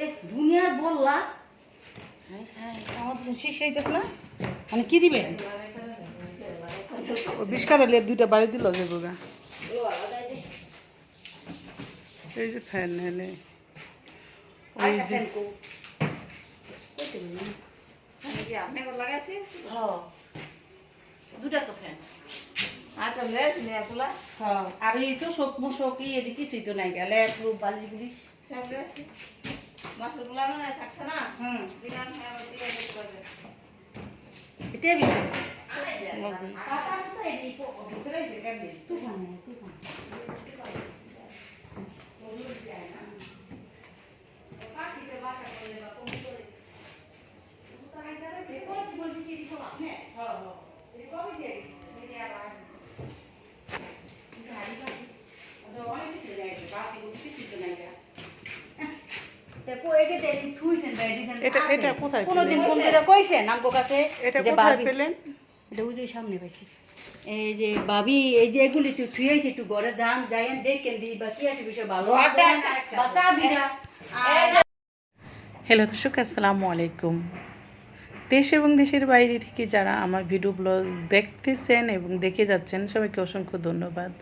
এ দুনিয়ার বললা। শেষ হইতেছে না। মানে কি দিবেন ও বিশ কাটা লিয়ে দুইটা বাড়ি দিল যে গোগা এই যে ফ্যান এনে ওই যে দুটা তো ফ্যান। আর এই তো শোক মোশক এদিকে কিছুই তো নাই গেলে একটু বালিশ বুলিশ হুম। এটা বিল তুফান তুফান এটা এটা কোথায় কোনোদিন পেলেন? ফোন করে কইছে কাছে যে কোথায় এটা ওই যে সামনে পাইছি। এই যে ভাবি এই যে এগুলি তুই থুই আইছি একটু ঘরে যান যাইন দেখেন দি বা কি আছে বিষয় ভালো বাচ্চা বিরা হ্যালো দর্শক আসসালামু আলাইকুম। দেশ এবং দেশের বাইরে থেকে যারা আমার ভিডিও ব্লগ দেখতেছেন এবং দেখে যাচ্ছেন, সবাইকে অসংখ্য ধন্যবাদ।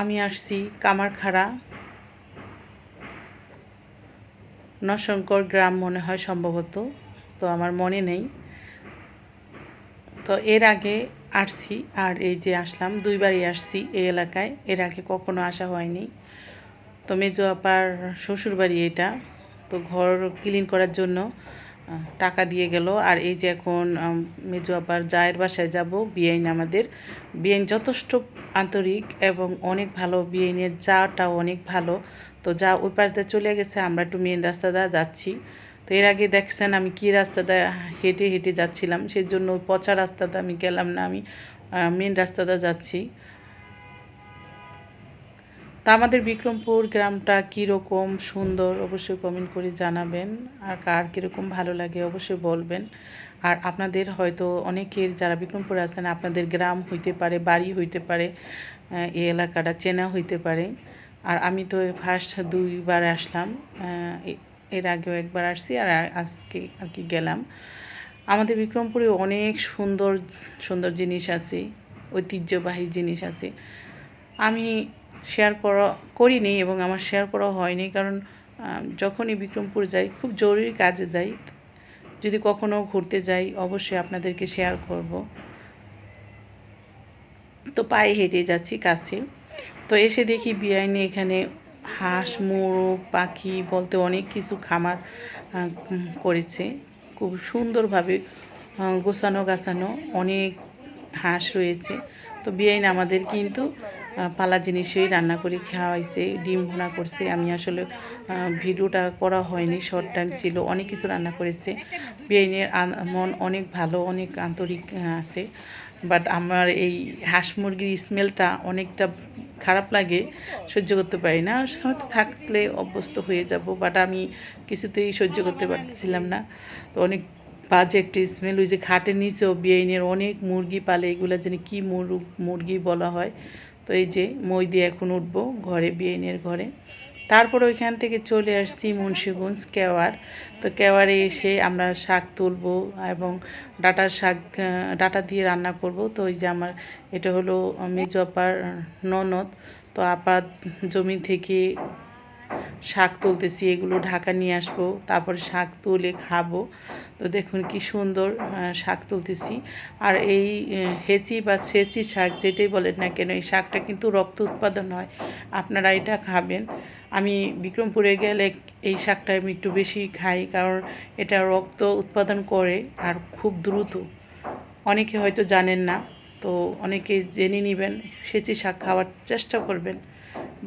আমি আসছি কামারখাড়া নশঙ্কর গ্রাম মনে হয় সম্ভবত, তো আমার মনে নেই। তো এর আগে আসছি আর এই যে আসলাম, দুইবারই আসছি এই এলাকায়। এর আগে কখনো আসা হয়নি। তো মেজো আপার শ্বশুরবাড়ি এটা। তো ঘর ক্লিন করার জন্য টাকা দিয়ে গেল। আর এই যে এখন মেজো আপার জায়ের বাসায় যাব বিআইন আমাদের। বিআইন যথেষ্ট আন্তরিক এবং অনেক ভালো। বিআইনের চাটাও অনেক ভালো। তো যা ওই পাশে চলে গেছে, আমরা একটু মেন রাস্তা দিয়ে যাচ্ছি। তো এর আগে দেখছেন আমি কী রাস্তাটা হেঁটে হেঁটে যাচ্ছিলাম সেই জন্য পচা রাস্তাতে আমি গেলাম না, আমি মেন রাস্তাটা যাচ্ছি। তা আমাদের বিক্রমপুর গ্রামটা কীরকম সুন্দর অবশ্যই কমেন্ট করে জানাবেন। আর কার কীরকম ভালো লাগে অবশ্যই বলবেন। আর আপনাদের হয়তো অনেকের যারা বিক্রমপুর আছেন, আপনাদের গ্রাম হইতে পারে, বাড়ি হইতে পারে এই এলাকাটা চেনা হইতে পারে। আর আমি তো ফার্স্ট দুইবার আসলাম এর আগেও একবার আসছি আর আজকে আর কি গেলাম। আমাদের বিক্রমপুরে অনেক সুন্দর সুন্দর জিনিস আছে, ঐতিহ্যবাহী জিনিস আছে। আমি শেয়ার করা, করিনি এবং আমার শেয়ার করা হয়নি। কারণ যখনই বিক্রমপুর যাই, খুব জরুরি কাজে যাই। যদি কখনো ঘুরতে যাই, অবশ্যই আপনাদেরকে শেয়ার করব। তো পায়ে হেঁটে যাচ্ছি কাছে। তো এসে দেখি বিআইনে এখানে হাঁস, মোরগ, পাখি বলতে অনেক কিছু খামার করেছে। খুব সুন্দরভাবে গোছানো গাছানো অনেক হাঁস রয়েছে। তো বিআইন আমাদের কিন্তু পালা জিনিসই রান্না করে, খাওয়াইছে, ডিম ভুনা করছে। আমি আসলে ভিডিওটা করা হয়নি শর্ট টাইম ছিল, অনেক কিছু রান্না করেছে। বিআইনের আন- মন অনেক ভালো, অনেক আন্তরিক আছে। বাট আমার এই হাঁস মুরগির স্মেলটা অনেকটা খারাপ লাগে, সহ্য করতে পারি না। হয়তো থাকলে অভ্যস্ত হয়ে যাব বাট আমি কিছুতেই সহ্য করতে পারছিলাম না। তো অনেক বাজে একটি স্মেল ওই যে খাটের নিচেও বিআইনের অনেক মুরগি পালে, এগুলো যেন কী মুরগি বলা হয়। তো এই যে মই দিয়ে এখন উঠবো ঘরে বিএনের ঘরে। তারপর ওইখান থেকে চলে আসছি মুন্সিগঞ্জ কেওয়ার। তো কেওয়ারে এসে আমরা শাক তুলব এবং ডাটার শাক ডাটা দিয়ে রান্না করব। তো ওই যে আমার, এটা হলো মেজো আপার ননদ। তো আপার জমি থেকে শাক তুলতেছি, এগুলো ঢাকা নিয়ে আসব, তারপরে শাক তুলে খাব। তো দেখুন কি সুন্দর শাক তুলতেছি। আর এই হেঁচি বা সেচি শাক যেটাই বলেন না কেন, এই শাকটা কিন্তু রক্ত উৎপাদন হয়। আপনারা এটা খাবেন। আমি বিক্রমপুরে গেলে এই শাকটা আমি একটু বেশি খাই, কারণ এটা রক্ত উৎপাদন করে আর খুব দ্রুত। অনেকে হয়তো জানেন না, তো অনেকে জেনে নেবেন, সেচি শাক খাওয়ার চেষ্টা করবেন।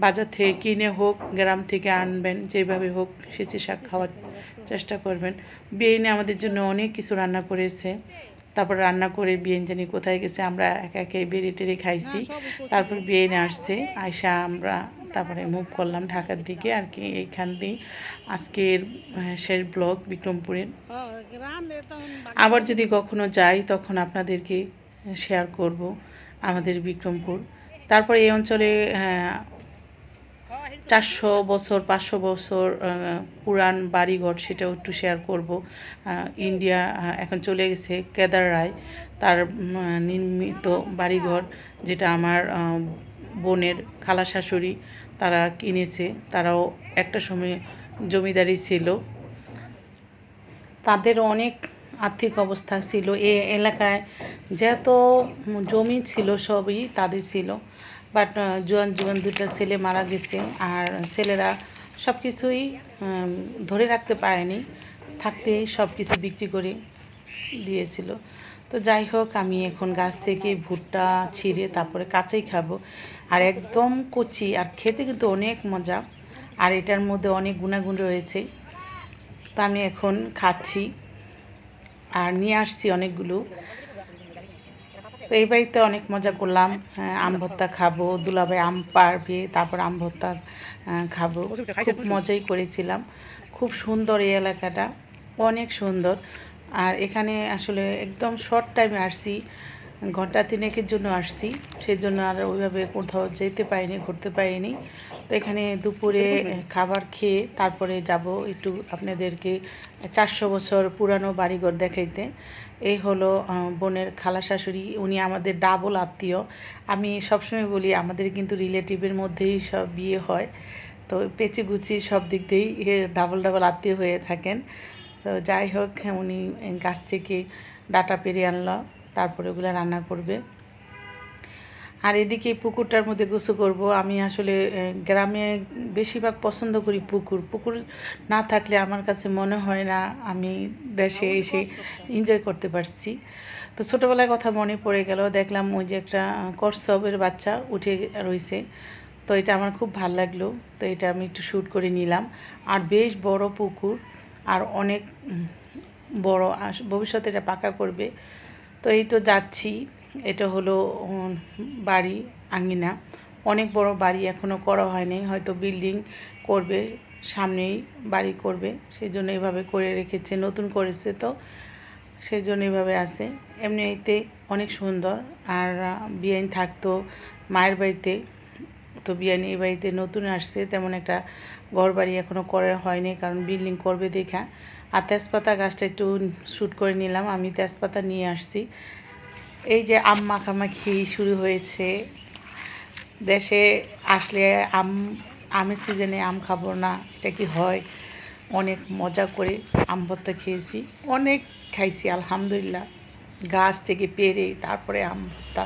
বাজার থেকে কিনে হোক, গ্রাম থেকে আনবেন, যেভাবে হোক সেচি শাক খাওয়ার চেষ্টা করবেন। বিয়েনে আমাদের জন্য অনেক কিছু রান্না করেছে। তারপর রান্না করে বিয়েন জানি কোথায় গেছে, আমরা একা একে বেড়ে টেরে খাইছি। তারপর বিয়েনে আসছে আয়সা আমরা তারপরে মুভ করলাম ঢাকার দিকে আর কি এইখান দিয়ে। আজকের শেষ ব্লগ বিক্রমপুরের। আবার যদি কখনো যাই তখন আপনাদেরকে শেয়ার করব আমাদের বিক্রমপুর। তারপরে এই অঞ্চলে চারশো বছর, পাঁচশো বছর পুরান বাড়িঘর সেটাও একটু শেয়ার করব। ইন্ডিয়া এখন চলে গেছে কেদার রায়। তার নির্মিত বাড়িঘর যেটা আমার বোনের খালা শাশুড়ি তারা কিনেছে। তারাও একটা সময় জমিদারি ছিল। তাদের অনেক আর্থিক অবস্থা ছিল। এ এলাকায় যত জমি ছিল সবই তাদের ছিল। বাট জোয়ান জোয়ান দুটো ছেলে মারা গেছে আর ছেলেরা সব কিছুই ধরে রাখতে পারেনি থাকতেই সব কিছু বিক্রি করে দিয়েছিল। তো যাই হোক, আমি এখন গাছ থেকে ভুট্টা ছিঁড়ে তারপরে কাঁচাই খাব। আর একদম কচি, আর খেতে কিন্তু অনেক মজা, আর এটার মধ্যে অনেক গুণাগুণ রয়েছে। তো আমি এখন খাচ্ছি, আর নিয়ে আসছি অনেকগুলো। তো এই বাড়িতে অনেক মজা করলাম। হ্যাঁ, আম ভর্তা খাব দুলাভাই আম পারবে তারপর আম ভর্তা খাব। খুব মজাই করেছিলাম। খুব সুন্দর এই এলাকাটা অনেক সুন্দর। আর এখানে আসলে একদম শর্ট টাইমে আসছি। ঘণ্টা তিনেকের জন্য আসছি। সেই জন্য আর ওইভাবে কোথাও যেতে পারিনি ঘুরতে পারিনি। তো এখানে দুপুরে খাবার খেয়ে তারপরে যাব একটু আপনাদেরকে চারশো বছর পুরানো বাড়িঘর দেখাইতে। এই হলো বোনের খালা শাশুড়ি উনি আমাদের ডাবল আত্মীয়। আমি সবসময় বলি আমাদের কিন্তু রিলেটিভের মধ্যেই সব বিয়ে হয়। তো পেঁচে গুছি সব দিক দিয়েই ডাবল ডাবল আত্মীয় হয়ে থাকেন। তো যাই হোক উনি গাছ থেকে ডাটা পেরে আনলো। তারপরে ওগুলো রান্না করবে। আর এদিকে পুকুরটার মধ্যে গোসু করব। আমি আসলে গ্রামে বেশিরভাগ পছন্দ করি পুকুর। পুকুর না থাকলে আমার কাছে মনে হয় না আমি দেশে এসে এনজয় করতে পারছি। তো ছোটোবেলার কথা মনে পড়ে গেল। দেখলাম ওই যে একটা কচ্ছপের বাচ্চা উঠে রয়েছে তো এটা আমার খুব ভালো লাগল। তো এটা আমি একটু শ্যুট করে নিলাম। আর বেশ বড় পুকুর। আর অনেক বড় ভবিষ্যতে এটা পাকা করবে। তো এই তো যাচ্ছি। এটা হলো বাড়ি আঙ্গিনা অনেক বড় বাড়ি এখনও করা হয়নি। হয়তো বিল্ডিং করবে, সামনেই বাড়ি করবে। সেই জন্য এভাবে করে রেখেছে, নতুন করেছে তো। সেই জন্য এভাবে আছে। এমনিতে অনেক সুন্দর। আর বিয়াইন থাকতো মায়ের বাড়িতে। তো বিয়ানি এই বাড়িতে নতুন আসছে। তেমন একটা ঘর বাড়ি এখনও করা হয়নি, কারণ বিল্ডিং করবে দেখা। আর তেজপাতা গাছটা একটু শ্যুট করে নিলাম। আমি তেজপাতা নিয়ে আসছি। এই যে আম মাখামাখি শুরু হয়েছে। দেশে আসলে আম, আমের সিজনে আম খাব না, এটা কি হয়? অনেক মজা করে আম ভর্তা খেয়েছি। অনেক খাইছি, আলহামদুলিল্লাহ। গাছ থেকে পেরে তারপরে আম ভর্তা।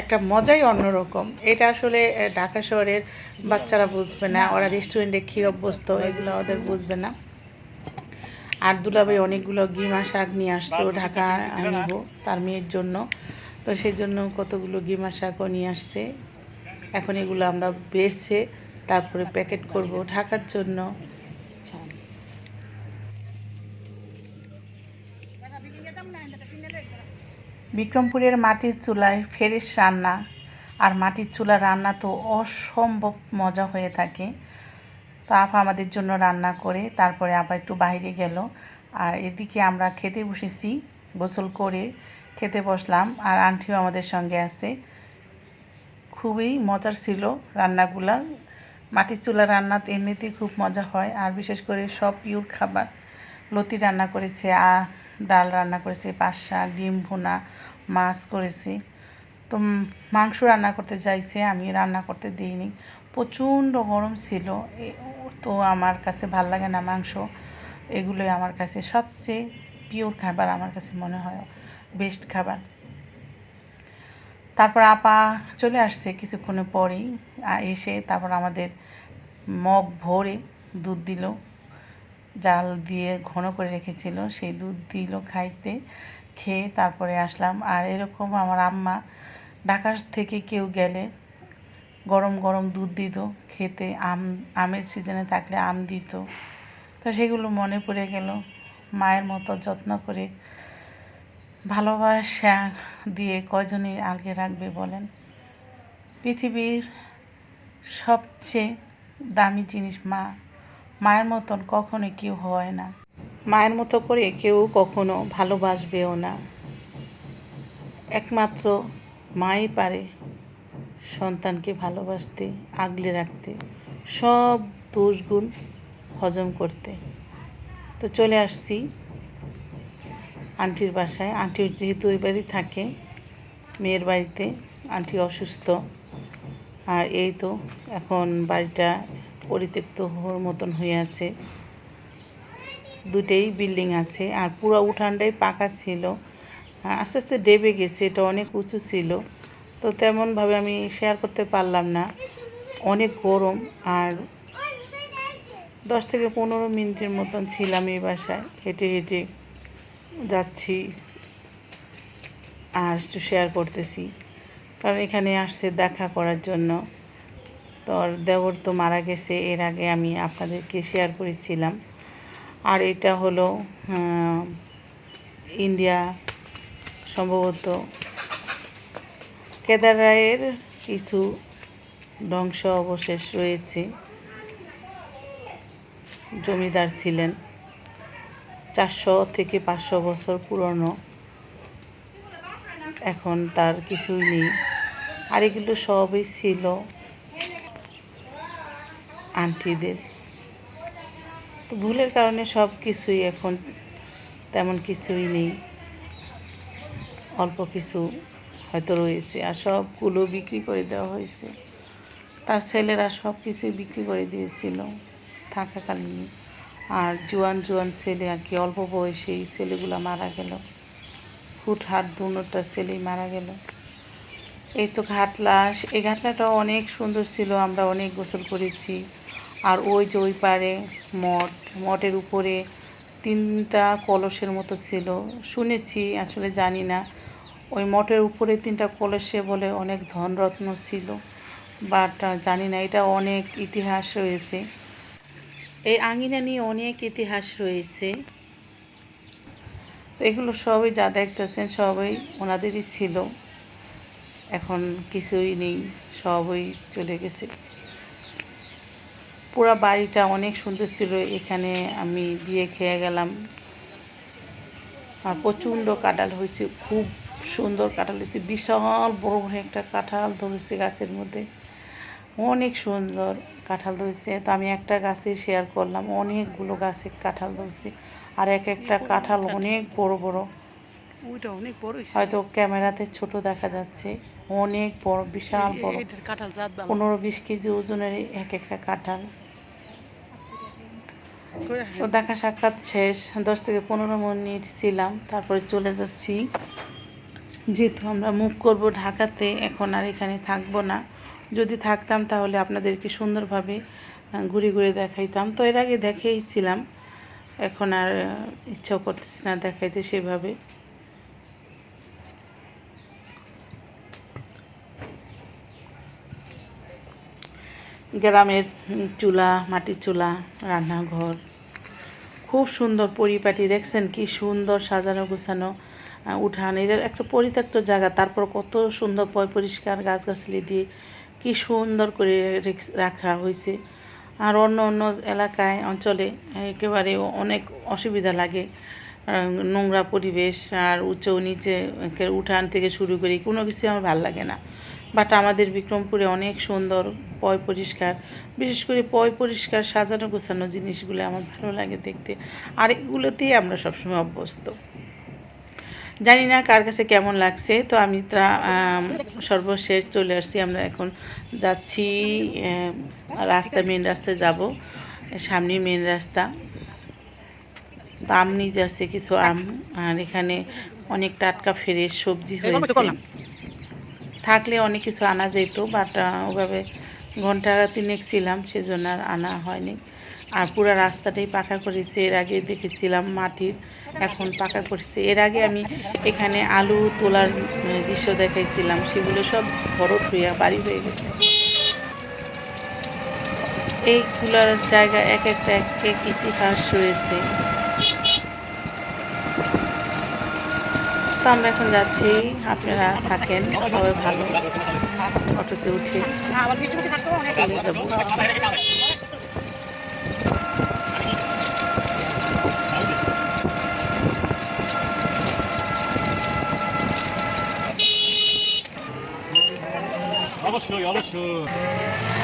একটা মজাই অন্যরকম এটা আসলে ঢাকা শহরের বাচ্চারা বুঝবে না। ওরা রেস্টুরেন্টে খেয়ে অভ্যস্ত এগুলো ওদের বুঝবে না। আর দুলাভাই অনেকগুলো গিমা শাক নিয়ে আসলো, ঢাকা আনব তার মেয়ের জন্য। তো সেই জন্য কতগুলো গিমা শাকও নিয়ে আসছে। এখন এগুলো আমরা বেছে তারপরে প্যাকেট করব ঢাকার জন্য। বিক্রমপুরের মাটির চুলায় ফেরেশ রান্না, আর মাটির চুলা রান্না তো অসম্ভব মজা হয়ে থাকে। তো আমাদের জন্য রান্না করে, তারপরে আবার একটু বাইরে গেল। আর এদিকে আমরা খেতে বসেছি, গোসল করে খেতে বসলাম। আর আন্টিও আমাদের সঙ্গে আছে। খুবই মজার ছিল রান্নাগুলা। মাটির চুলা রান্না এমনিতেই খুব মজা হয়। আর বিশেষ করে সব পিওর খাবার। লতি রান্না করেছে, আ, ডাল রান্না করেছে পাঁচ শাক, ডিম ভুনা, মাছ করেছি। তো মাংস রান্না করতে চাইছে, আমি রান্না করতে দিইনি। প্রচণ্ড গরম ছিল। তো আমার কাছে ভালো লাগে না মাংস। এগুলোই আমার কাছে সবচেয়ে পিওর খাবার আমার কাছে মনে হয় বেস্ট খাবার। তারপর আপা চলে আসছে কিছুক্ষণের পরেই এসে তারপর আমাদের মগ ভরে দুধ দিল। জাল দিয়ে ঘন করে রেখেছিল, সেই দুধ দিল খাইতে, খেয়ে তারপরে আসলাম। আর এরকম আমার আম্মা ঢাকা থেকে কেউ গেলে গরম গরম দুধ দিত, খেতে, আম, আমের সিজনে থাকলে আম দিত। তো সেগুলো মনে পড়ে গেল। মায়ের মতো যত্ন করে ভালোবাসা দিয়ে কজনই আগে রাখবে বলেন। পৃথিবীর সবচেয়ে দামি জিনিস মা। মায়ের মতন কখনো কেউ হয় না। মায়ের মতো করে কেউ কখনো ভালোবাসবেও না। একমাত্র মাই পারে সন্তানকে ভালোবাসতে, আগলে রাখতে, সব দোষগুণ হজম করতে। তো চলে আসছি আন্টির বাসায়। আন্টি যেহেতু ওই বাড়ি থাকে, মেয়ের বাড়িতে, আন্টি অসুস্থ। আর এই তো এখন বাড়িটা পরিত্যক্ত হওয়ার মতন হয়ে আছে। দুটেই বিল্ডিং আছে আর পুরো উঠানটাই পাকা ছিল। আস্তে আস্তে ডেবে গেছে, এটা অনেক উঁচু ছিল। তো তেমনভাবে আমি শেয়ার করতে পারলাম না। অনেক গরম আর দশ থেকে পনেরো মিনিটের মতন ছিলাম এই বাসায়। হেঁটে হেঁটে যাচ্ছি আর একটু শেয়ার করতেছি। কারণ এখানে আসছে দেখা করার জন্য। তোর দেওর তো মারা গেছে, এর আগে আমি আপনাদেরকে শেয়ার করেছিলাম। আর এটা হলো ইন্ডিয়া সম্ভবত কেদার রায়ের কিছু ধ্বংস অবশেষ রয়েছে। জমিদার ছিলেন। চারশো থেকে পাঁচশো বছর পুরনো। এখন তার কিছুই নেই। আর এগুলো সবই ছিল আন্টিদের। তো ভুলের কারণে সব কিছুই এখন তেমন কিছুই নেই। অল্প কিছু হয়তো রয়েছে আর সবগুলো বিক্রি করে দেওয়া হয়েছে। তার ছেলেরা সব কিছুই বিক্রি করে দিয়েছিল থাকাকালীন। আর জোয়ান জোয়ান ছেলে আর কি, অল্প বয়সেই ছেলেগুলো মারা গেল। হুটহাট দুটা ছেলেই মারা গেল। এই তো ঘাটলা, এই ঘাটলাটাও অনেক সুন্দর ছিল, আমরা অনেক গোসল করেছি। আর ওই যে ওই পারে মঠ, মঠের উপরে তিনটা কলসের মতো ছিল। শুনেছি, আসলে জানি না। ওই মঠের উপরে তিনটা কলসে বলে অনেক ধনরত্ন ছিল। বাট জানি না, এটা অনেক ইতিহাস রয়েছে। এই আঙিনা নিয়ে অনেক ইতিহাস রয়েছে। তো এগুলো সবই যা দেখতেছেন, সবই ওনাদেরই ছিল। এখন কিছুই নেই, সবই চলে গেছে। পুরা বাড়িটা অনেক সুন্দর ছিল, এখানে আমি বিয়ে খেয়ে গেলাম। আর প্রচণ্ড কাঁঠাল হয়েছে, খুব সুন্দর কাঁঠাল হয়েছে বিশাল বড় বড় একটা কাঁঠাল ধরেছে গাছের মধ্যে। অনেক সুন্দর কাঁঠাল ধরেছে। তো আমি একটা গাছে শেয়ার করলাম অনেকগুলো গাছে কাঁঠাল ধরছে। আর এক একটা কাঁঠাল অনেক বড় বড়। ওইটা অনেক বড় হয়তো ক্যামেরাতে ছোট দেখা যাচ্ছে। অনেক বড় বিশাল বড়। কাঁঠাল পনেরো বিশ কেজি ওজনের এক একটা কাঁঠাল। তো দেখা সাক্ষাৎ শেষ। দশ থেকে পনেরো মিনিট ছিলাম তারপরে চলে যাচ্ছি। যেহেতু আমরা মুভ করব ঢাকাতে এখন আর এখানে থাকব না। যদি থাকতাম তাহলে আপনাদেরকে সুন্দরভাবে ঘুরে ঘুরে দেখাইতাম। তো এর আগে দেখেইছিলাম এখন আর আহ, ইচ্ছাও করতেছি না দেখাইতে সেভাবে। গ্রামের চুলা মাটির চুলা রান্নাঘর। খুব সুন্দর পরিপাটি দেখছেন কি সুন্দর সাজানো গোছানো। উঠান। এটা একটা পরিত্যক্ত জায়গা। তারপর কত সুন্দর পরিষ্কার গাছগাছালি দিয়ে কি সুন্দর করে রাখা হয়েছে। আর অন্য অন্য এলাকায়, অঞ্চলে একেবারে অনেক অসুবিধা লাগে। নোংরা পরিবেশ আর উঁচু নিচে উঠান থেকে শুরু করে কোনো কিছু আমার ভালো লাগে না। বাট আমাদের বিক্রমপুরে অনেক সুন্দর পয় পরিষ্কার। বিশেষ করে পয় পরিষ্কার সাজানো গোছানো জিনিসগুলো আমার ভালো লাগে দেখতে। আর এগুলোতেই আমরা সবসময় অভ্যস্ত। জানি না কার কাছে কেমন লাগছে তো আমি তা সর্বশেষ চলে আসছি আমরা এখন যাচ্ছি রাস্তা মেন রাস্তায় যাব সামনে মেন রাস্তা। আম নিয়ে যাচ্ছে কিছু আম আর এখানে অনেক টাটকা ফ্রেশ সবজি হয়েছে। থাকলে অনেক কিছু আনা যেত বাট ওভাবে ঘণ্টা তিনেক ছিলাম সেজন্য আর আনা হয়নি। আর পুরো রাস্তাটাই পাকা করেছে। এর আগে দেখেছিলাম মাটির এখন পাকা করেছে। এর আগে আমি এখানে আলু তোলার দৃশ্য দেখাইছিলাম। সেগুলো সব ভরট হইয়া বাড়ি হয়ে গেছে। এইগুলোর জায়গা এক একটা এক এক ইতিহাস রয়েছে। তো আমরা এখন যাচ্ছি। আপনারা থাকেন সবাই ভালো। অটোতে উঠে না, আবার বৃষ্টি বৃষ্টি থাকতো অনেক